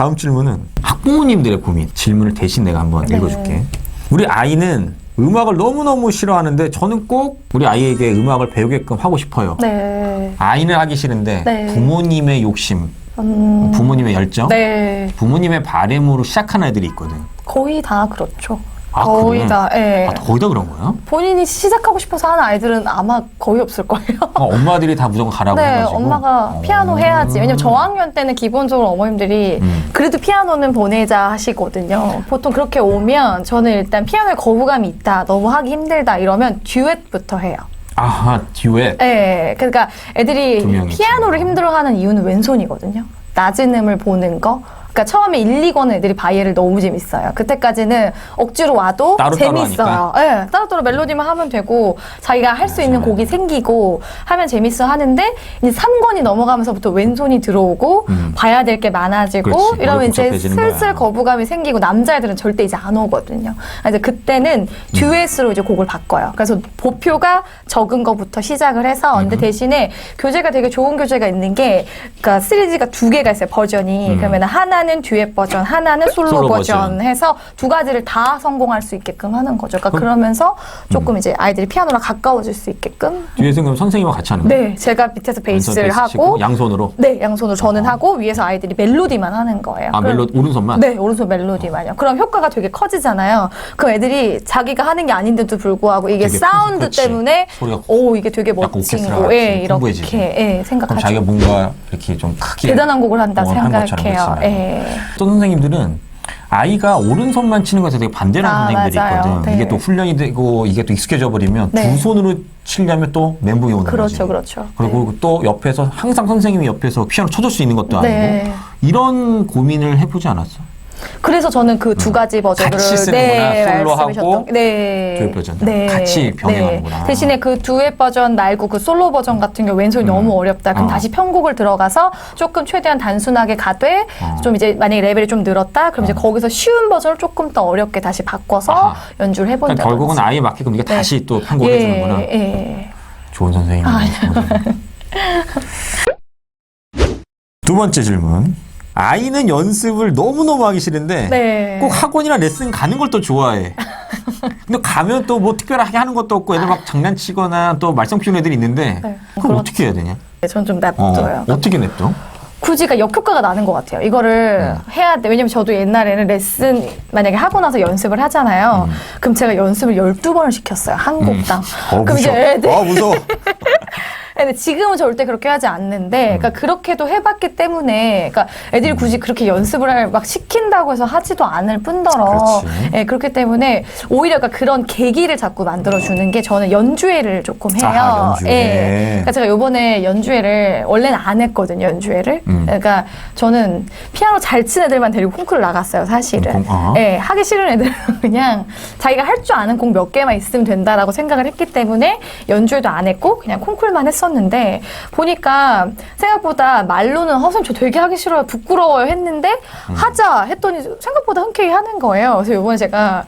다음 질문은 학부모님들의 고민 질문을 대신 내가 한번 네. 읽어줄게. 우리 아이는 음악을 너무너무 싫어하는데 저는 꼭 우리 아이에게 음악을 배우게끔 하고 싶어요. 네. 아이는 하기 싫은데 네. 부모님의 욕심, 음, 부모님의 열정, 네. 부모님의 바램으로 시작한 아이들이 있거든. 거의 다 그렇죠. 아, 거의 그래? 다, 예. 아, 거의 다 그런 거야? 본인이 시작하고 싶어서 하는 아이들은 아마 거의 없을 거예요. 아, 엄마들이 다 무조건 가라고 네, 해가지고. 엄마가 피아노 해야지. 왜냐면 저학년 때는 기본적으로 어머님들이 음. 그래도 피아노는 보내자 하시거든요. 보통 그렇게 오면 저는 일단 피아노에 거부감이 있다, 너무 하기 힘들다 이러면 듀엣부터 해요. 아하, 듀엣. 네, 그러니까 애들이 두. 피아노를 힘들어하는 이유는 왼손이거든요. 낮은 음을 보는 거. 그러니까 처음에 1, 2권은 애들이 바이엘을 너무 재밌어요. 그때까지는 억지로 와도 따로 따로 재밌어요. 네, 따로따로 멜로디만 하면 되고 자기가 할 수 있는. 곡이 생기고 하면 재밌어 하는데 이제 3권이 넘어가면서부터 왼손이 들어오고 음. 봐야 될 게 많아지고 그렇지. 이러면 이제 복잡해지는 슬슬 거야. 거부감이 생기고 남자애들은 절대 이제 안 오거든요. 그래서 그때는 듀엣으로 이제 곡을 바꿔요. 그래서 보표가 적은 거부터 시작을 해서 근데 대신에 교재가 되게 좋은 교재가 있는 게 그러니까 3G가 두 개가 있어요 버전이 음. 그러면 하나 는 듀엣 버전 하나는 솔로, 솔로 버전, 버전. 해서 두 가지를 다 성공할 수 있게끔 하는 거죠. 그러니까 그럼- 그러면서 조금 이제 아이들이 피아노랑 가까워질 수 있게끔 듀엣은 그럼 선생님과 같이 하는 거예요? 네 제가 밑에서 왼손 베이스를 베이스 하고 치고 양손으로? 네 양손으로 저는 어. 하고 위에서 아이들이 멜로디만 하는 거예요. 아, 그럼- 멜로 오른손만? 네, 오른손 멜로디만요. 그럼 효과가 되게 커지잖아요. 그럼 애들이 자기가 하는 게 아닌데도 불구하고 이게 되게 사운드 그렇지. 때문에 소리가 오 이게 되게 약간 멋진 오케스트라 거, 같이 예. 이렇게 예, 그럼 생각하죠. 자기가 뭔가 이렇게 좀 크게 대단한 곡을 한다 어, 한 것처럼 생각해요. 그 예. 또 선생님들은 아이가 오른손만 치는 것에 되게 반대라는 아, 선생님들이 맞아요. 있거든. 네. 이게 또 훈련이 되고 이게 또 익숙해져 버리면 네. 두 손으로 치려면 또 멘붕이 오는 거지. 그렇죠, 그렇죠. 그리고 또 옆에서 항상 선생님이 옆에서 피아노 쳐줄 수 있는 것도 아니고 네. 이런 고민을 해보지 않았어? 그래서 저는 그 두 가지 버전을 음. 같이 쓰는구나. 솔로하고 말씀하셨던 게- 네. 듀엣 버전. 같이 병행하는구나. 대신에 그 듀엣 버전 말고 그 솔로 버전 같은 경우 왼손이 너무 어렵다. 그럼 어. 다시 편곡을 들어가서 조금 최대한 단순하게 가되 어. 좀 이제 만약에 레벨이 좀 늘었다. 그럼 이제 거기서 쉬운 버전을 조금 더 어렵게 다시 바꿔서 아하. 연주를 그러니까 해본다든지. 결국은 아이에 맞게끔 네. 다시 또 편곡을 해주는구나. 예, 예. 좋은 선생님이네. 아, 좋은 선생님. 두 번째 질문. 아이는 연습을 너무너무 하기 싫은데 네. 꼭 학원이나 레슨 가는 걸 또 좋아해. 근데 가면 또 뭐 특별하게 하는 것도 없고 애들 막 장난치거나 또 말썽 피우는 애들이 있는데 네. 그럼 그렇지. 어떻게 해야 되냐? 전좀 어, 냅둬요. 어 떻게 냅둬? 굳이 그 역효과가 나는 것 같아요. 이거를 음. 해야 돼. 왜냐면 저도 옛날에는 레슨 만약에 하고 나서 연습을 하잖아요. 그럼 제가 연습을 12번을 시켰어요. 한 곡당. 어, 그럼 이제 무서워. 애들 어, 무서워. 근데 지금은 절대 그렇게 하지 않는데, 음. 그러니까 그렇게도 해봤기 때문에, 그러니까 애들이 굳이 그렇게 연습을 할- 막 시킨다고 해서 하지도 않을 뿐더러, 그렇지. 예, 그렇기 때문에 오히려 그러니까 그런 계기를 자꾸 만들어주는 게 저는 연주회를 조금 해요. 아하, 연주회. 예. 그러니까 제가 요번에 연주회를 원래는 안 했거든요, 연주회를. 음. 그러니까 저는 피아노 잘 치는 애들만 데리고 콩쿠르를 나갔어요, 사실은. 음, 콩- 어. 예, 하기 싫은 애들은 그냥 자기가 할 줄 아는 곡 몇 개만 있으면 된다라고 생각을 했기 때문에 연주회도 안 했고 그냥 콩쿨만 했었는데 보니까 생각보다 말로는 어, 선생님 저 되게 하기 싫어요 부끄러워요 했는데 음. 하자 했더니 생각보다 흔쾌히 하는 거예요. 그래서 이번에 제가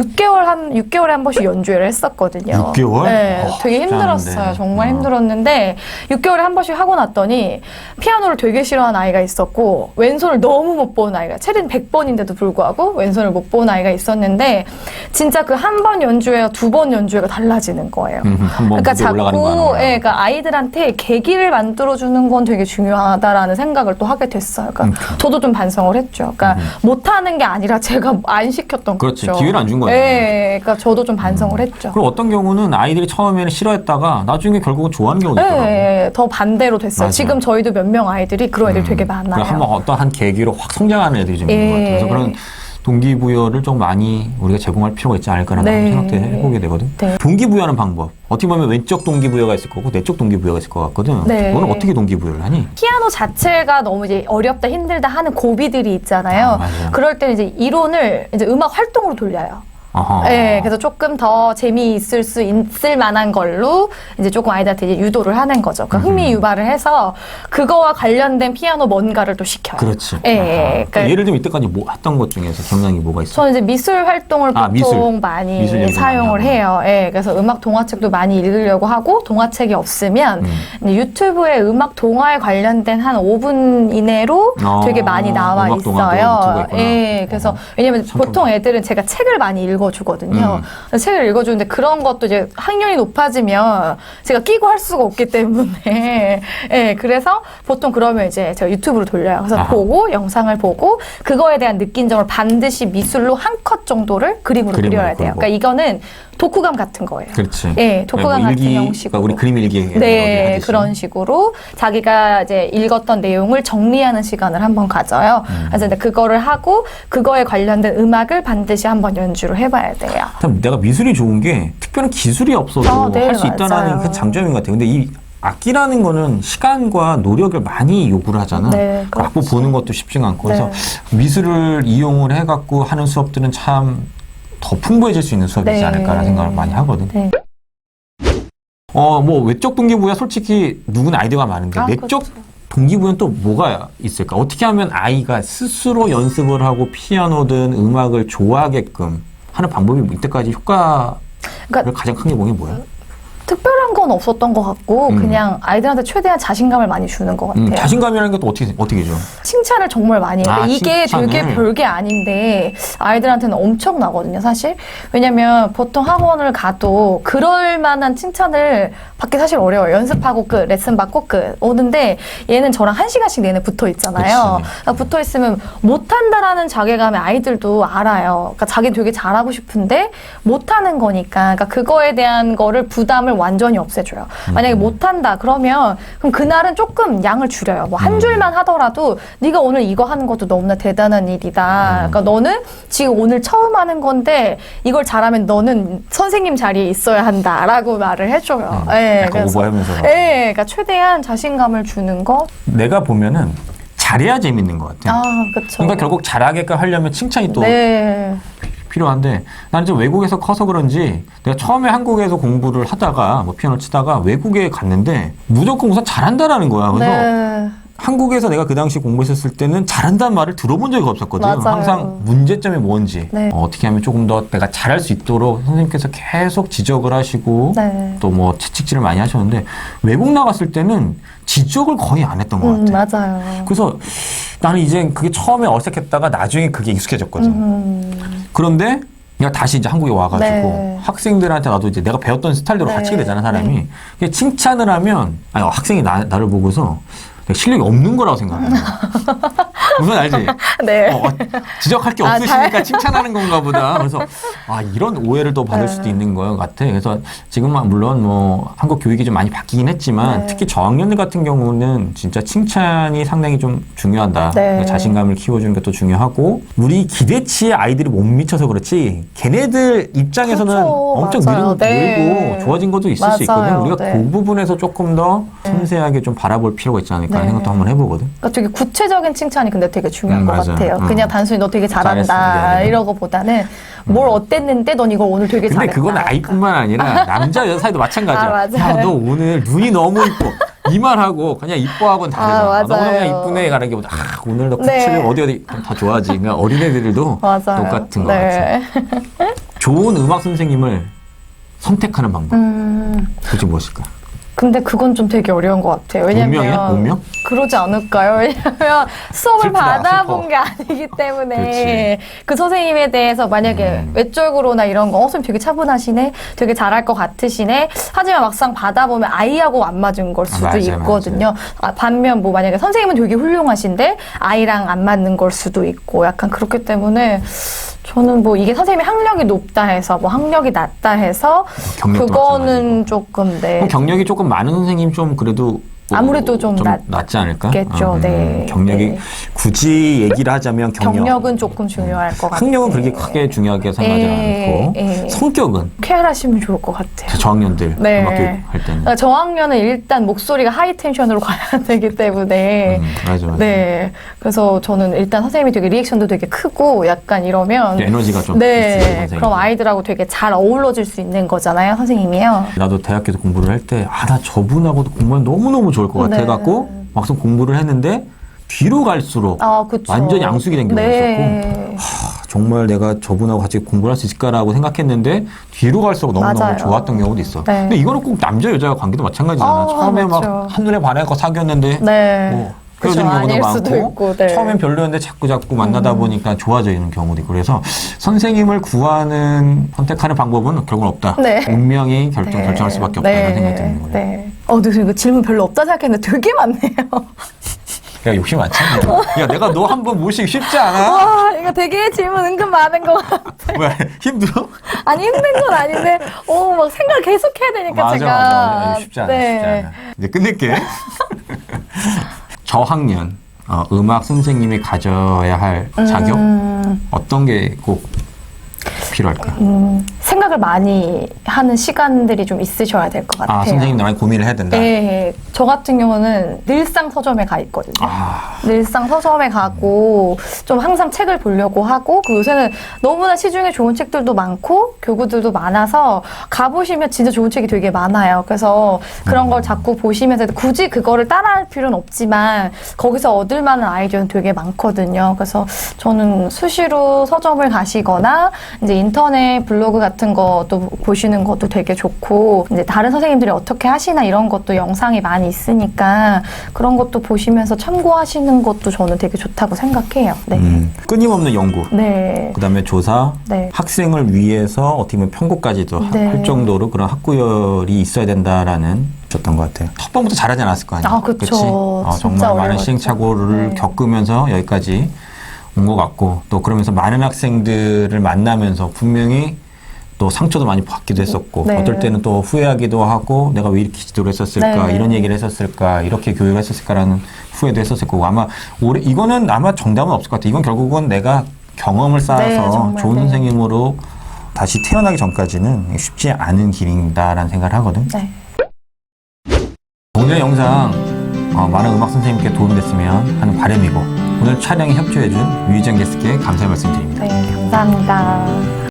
6개월 한 6개월에 한 번씩 연주회를 했었거든요. 6개월? 네, 어, 되게 힘들었어요. 정말 어. 힘들었는데 6개월에 한 번씩 하고 났더니 피아노를 되게 싫어하는 아이가 있었고 왼손을 너무 못 보는 아이가 체린 100번인데도 불구하고 왼손을 못 보는 아이가 있었는데 진짜 그 한 번 연주회와 두 번 연주회가 달라지는 거예요. 음, 한번 그러니까 자꾸 예, 그러니까 아이들한테 계기를 만들어 주는 건 되게 중요하다라는 생각을 또 하게 됐어요. 그러니까 음. 저도 좀 반성을 했죠. 그러니까 못 하는 게 아니라 제가 안 시켰던 그렇지. 거죠. 기회를 안준 거 야. 예, 그러니까 저도 좀 반성을 했죠. 그리고 어떤 경우는 아이들이 처음에는 싫어했다가 나중에 결국은 좋아하는 경우도 예, 있더라고. 예, 더 반대로 됐어요. 맞아. 지금 저희도 몇 명 아이들이 그런 애들 되게 많아요. 한번 어떠한 계기로 확 성장하는 애들이 좀 있는 것 같아요. 그래서 예. 그런 동기부여를 좀 많이 우리가 제공할 필요가 있지 않을까라는 네. 생각도 해보게 되거든. 네. 동기부여하는 방법. 어떻게 보면 왼쪽 동기부여가 있을 거고 내쪽 동기부여가 있을 것 같거든. 네. 너는 어떻게 동기부여를 하니? 피아노 자체가 너무 이제 어렵다 힘들다 하는 고비들이 있잖아요. 아, 맞아요. 그럴 때는 이제 이론을 이제 음악 활동으로 돌려요. 어허. 네, 그래서 조금 더 재미있을 수 있을 만한 걸로 이제 조금 아이들한테 이제 유도를 하는 거죠. 그러니까 흥미 유발을 해서 그거와 관련된 피아노 뭔가를 또 시켜요. 그렇지. 예, 아하. 예. 그러니까 예를 들면 이때까지 뭐 했던 것 중에서 게 뭐가 있어? 저는 이제 미술 활동을 아, 보통 미술. 많이 미술 사용을 많이 해요. 예, 그래서 음악 동화책도 많이 읽으려고 하고 동화책이 없으면 음. 이제 유튜브에 음악 동화에 관련된 한 5분 이내로 어, 되게 많이 나와 음악 동화도 있어요. 유튜브에 있구나. 예, 그래서 어. 왜냐면 참 보통 애들은 제가 책을 많이 읽어 주거든요. 음. 책을 읽어주는데 그런 것도 이제 학년이 높아지면 제가 끼고 할 수가 없기 때문에 예, 그래서 보통 그러면 이제 제가 유튜브로 돌려요. 그래서 아하. 보고 영상을 보고 그거에 대한 느낀 점을 반드시 미술로 한 컷 정도를 그림으로 그려야 돼요. 그러니까 이거는 독후감 같은 거예요. 그렇지. 예, 독후감 뭐 같은 일기, 형식으로. 그러니까 우리 그림 일기 네. 그런 식으로 자기가 이제 읽었던 내용을 정리하는 시간을 한번 가져요. 음. 그래서 그거를 하고 그거에 관련된 음악을 반드시 한번 연주를 해봐야 돼요. 참 내가 미술이 좋은 게 특별한 기술이 없어도 아, 네, 할수 있다는. 그 장점인 것 같아요. 근데 이 악기라는 거는 시간과 노력을 많이 요구를 하잖아. 네, 그 악보 그렇지. 보는 것도 쉽지가 않고 그래서 네. 미술을 이용을 해갖고 하는 수업들은 참 더 풍부해질 수 있는 수업이지 네. 않을까라는 생각을 많이 하거든. 네. 어, 뭐 외적 동기부여 솔직히 누구나 아이디어가 많은데 아, 내적 그렇죠. 동기부여는 또 뭐가 있을까? 어떻게 하면 아이가 스스로 연습을 하고 피아노든 음악을 좋아하게끔 하는 방법이 뭐 이때까지 효과를 그러니까 가장 큰 게 뭐게 뭐야? 특별한 건 없었던 것 같고 음. 그냥 아이들한테 최대한 자신감을 많이 주는 것 같아요. 음, 자신감이라는 게 또 어떻게 어떻게 죠? 칭찬을 정말 많이 해요. 아, 이게 칭찬을. 되게 별게 아닌데 아이들한테는 엄청 나거든요, 사실. 왜냐면 보통 학원을 가도 그럴 만한 칭찬을 받기 사실 어려워요. 연습하고 끝, 레슨 받고 끝. 오는데 얘는 저랑 한 시간씩 내내 붙어 있잖아요. 그러니까 붙어 있으면 못한다라는 자괴감에 아이들도 알아요. 그러니까 자기 되게 잘하고 싶은데 못하는 거니까. 그러니까 그거에 대한 거를 부담을 완전히 없애줘요. 만약에 음. 못한다 그러면 그럼 그날은 조금 양을 줄여요. 뭐한 음. 줄만 하더라도 네가 오늘 이거 하는 것도 너무나 대단한 일이다. 그러니까 너는 지금 오늘 처음 하는 건데 이걸 잘하면 너는 선생님 자리에 있어야 한다라고 말을 해줘요. 음, 예, 약간 오버하면서. 예, 그러니까 최대한 자신감을 주는 거. 내가 보면은 잘해야 재밌는 것 같아. 아, 그렇죠. 그러니까 결국 잘하게끔 하려면 칭찬이 또 네. 필요한데 나는 좀 외국에서 커서 그런지 내가 처음에 한국에서 공부를 하다가 뭐 피아노 치다가 외국에 갔는데 무조건 우선 잘한다라는 거야. 그래서 네. 한국에서 내가 그 당시 공부했었을 때는 잘한다는 말을 들어본 적이 없었거든. 맞아요. 항상 문제점이 뭔지 네. 어, 떻게 하면 조금 더 내가 잘할 수 있도록 선생님께서 계속 지적을 하시고 네. 또 뭐 채찍질을 많이 하셨는데 외국 나갔을 때는 지적을 거의 안 했던 것 음, 같아. 맞아요. 그래서 나는 이제 그게 처음에 어색했다가 나중에 그게 익숙해졌거든. 음, 그런데 내가 다시 이제 한국에 와가지고 네. 학생들한테 나도 이제 내가 배웠던 스타일대로 네. 가르치게 되잖아 사람이 이게 칭찬을 하면 아니 학생이 나, 나를 보고서 실력이 없는 거라고 생각해 무슨 알지? 네. 어, 어, 지적할 게 아, 없으시니까 잘- 칭찬하는 건가 보다 그래서 아 이런 오해를 또 받을 네. 수도 있는 것 같아 그래서 지금은 물론 뭐 한국 교육이 좀 많이 바뀌긴 했지만 네. 특히 저학년들 같은 경우는 진짜 칭찬이 상당히 좀 중요하다 네. 그러니까 자신감을 키워주는 것도 중요하고 우리 기대치에 아이들이 못 미쳐서 그렇지 걔네들 입장에서는 그렇죠. 엄청 맞아요. 늘고, 네. 늘고 좋아진 것도 있을 수 있거든 맞아요. 우리가 네. 그 부분에서 조금 더 섬세하게 좀 바라볼 필요가 있지 않을까 하는 네. 생각도 한번 해보거든 그러니까 되게 구체적인 칭찬이 근데 되게 중요한 음, 것 맞아. 같아요. 음. 그냥 단순히 너 되게 잘한다 잘했어. 네. 이러고보다는 뭘 어땠는데 넌 이걸 오늘 되게 근데 잘했다. 그건 아이뿐만 아니라 남자 여자 사이도 마찬가지야. 아, 맞아요. 야, 너 오늘 눈이 너무 이뻐. 이 말하고 그냥 이뻐하고는 다르다. 아, 너 오늘 그냥. 이쁘네 가는 게 보다 아, 오늘 너 네. 구치를 어디 어디 다 좋아하지. 그러니까 어린애들도 맞아요. 똑같은 것 네. 같아. 좋은 음악 선생님을 선택하는 방법. 음, 도대체 무엇일까? 근데 그건 좀 되게 어려운 것 같아요. 왜냐면 운명이야? 운명? 그러지 않을까요? 왜냐면 수업을 슬프다, 받아본 슬퍼. 게 아니기 때문에. 그 선생님에 대해서 만약에 음. 외적으로나 이런 거 어, 선생님 되게 차분하시네, 되게 잘할 것 같으시네. 하지만 막상 받아보면 아이하고 안 맞은 걸 수도 맞아요, 있거든요. 아, 반면 뭐 만약에 선생님은 되게 훌륭하신데 아이랑 안 맞는 걸 수도 있고 약간 그렇기 때문에 저는 뭐 이게 선생님이 학력이 높다 해서 뭐 학력이 낮다 해서 경력도 그거는 마찬가지고. 조금 네. 그럼 경력이 조금 많은 선생님 좀 그래도 아무래도 좀 낫- 낫지 않을까? 겠죠, 음, 네. 경력이 네. 굳이 얘기를 하자면 경력. 경력 은 조금 중요할 것 같아요. 학력은 그렇게 크게 중요하게 생각하지 예, 않고 예. 성격은 쾌활하시면 좋을 것 같아요. 저학년들 네. 음악 교육 할 때는 그러니까 저학년은 일단 목소리가 하이 텐션으로 가야 되기 때문에 음, 맞아 맞아. 네 그래서 저는 일단 선생님이 되게 리액션도 되게 크고 약간 이러면 에너지가 좀네 선생님. 그럼 아이들하고 되게 잘 어우러질 수 있는 거잖아요 선생님이요. 나도 대학교에서 공부를 할 때 아 나 저분하고도 공부하면 너무 너무 좋을 것 같아 네. 갖고 막상 공부를 했는데 뒤로 갈수록 아. 완전 양수기 된 경우가 네. 아, 정말 내가 저분하고 같이 공부를 할 수 있을까라고 생각했는데 뒤로 갈수록 너무너무 맞아요. 좋았던 경우도 있어. 네. 근데 이거는 꼭 남자 여자 관계도 마찬가지잖아. 아, 처음에 맞죠. 막 한눈에 반해서 사귀었는데 네. 뭐 헤어지는 경우도 많고 있고, 네. 처음엔 별로였는데 자꾸 자꾸 만나다 보니까 좋아지는 경우도 있고 그래서 선생님을 구하는 선택하는 방법은 결국은 없다. 네. 운명이 결정 네. 결정할 수밖에 없다 이런 생각이 드는 거예요. 네. 어, 근데 이거 질문 별로 없다 생각했는데 되게 많네요. 야 욕심 많지? 야 내가 너 한 번 모시기 쉽지 않아? 와, 이거 되게 질문 은근 많은 것 같아. 왜 힘들어? 아니, 힘든 건 아닌데, 오, 막 생각 계속 해야 되니까 맞아 제가. 맞아 맞아. 쉽지 않아 네. 쉽지 않아. 이제 끝낼게. 저학년 어, 음악 선생님이 가져야 할 자격 음, 어떤 게 꼭 필요할까? 음, 생각을 많이 하는 시간들이 좀 있으셔야 될 것 같아요. 아 선생님 나랑 고민을 해야 된다. 네, 저 같은 경우는 늘상 서점에 가 있거든요. 아 늘상 서점에 가고 좀 항상 책을 보려고 하고 그 요새는 너무나 시중에 좋은 책들도 많고 교구들도 많아서 가보시면 진짜 좋은 책이 되게 많아요. 그래서 그런 걸 자꾸 보시면서 굳이 그거를 따라할 필요는 없지만 거기서 얻을 만한 아이디어는 되게 많거든요. 그래서 저는 수시로 서점을 가시거나 이제 인터넷 블로그 같은 것도 보시는 것도 되게 좋고 이제 다른 선생님들이 어떻게 하시나 이런 것도 영상이 많이 있으니까 그런 것도 보시면서 참고하시는 것도 저는 되게 좋다고 생각해요. 네. 음, 끊임없는 연구. 네. 그다음에 조사, 네. 학생을 위해서 어떻게 보면 편곡까지도 하- 네. 할 정도로 그런 학구열이 있어야 된다라는 줬던 것 같아요. 첫 번부터 잘하지 않았을 거 아니에요. 아, 그쵸. 그치? 어, 진짜 정말 많은 어려웠죠. 시행착오를 네. 겪으면서 여기까지 온 것 같고 또 그러면서 많은 학생들을 만나면서 분명히 또 상처도 많이 받기도 했었고 네. 어떨 때는 또 후회하기도 하고 내가 왜 이렇게 지도를 했었을까 네. 이런 얘기를 했었을까 이렇게 교육을 했었을까라는 후회도 했었을 거고 아마 올해 이거는 아마 정답은 없을 것 같아. 이건 결국은 내가 경험을 쌓아서 네, 좋은 네. 선생님으로 다시 태어나기 전까지는 쉽지 않은 길이다라는 생각을 하거든. 네. 오늘 영상 어, 많은 음악 선생님께 도움됐으면 하는 바람이고 오늘 촬영에 협조해준 유희정 게스트께 감사의 말씀드립니다. 네, 감사합니다.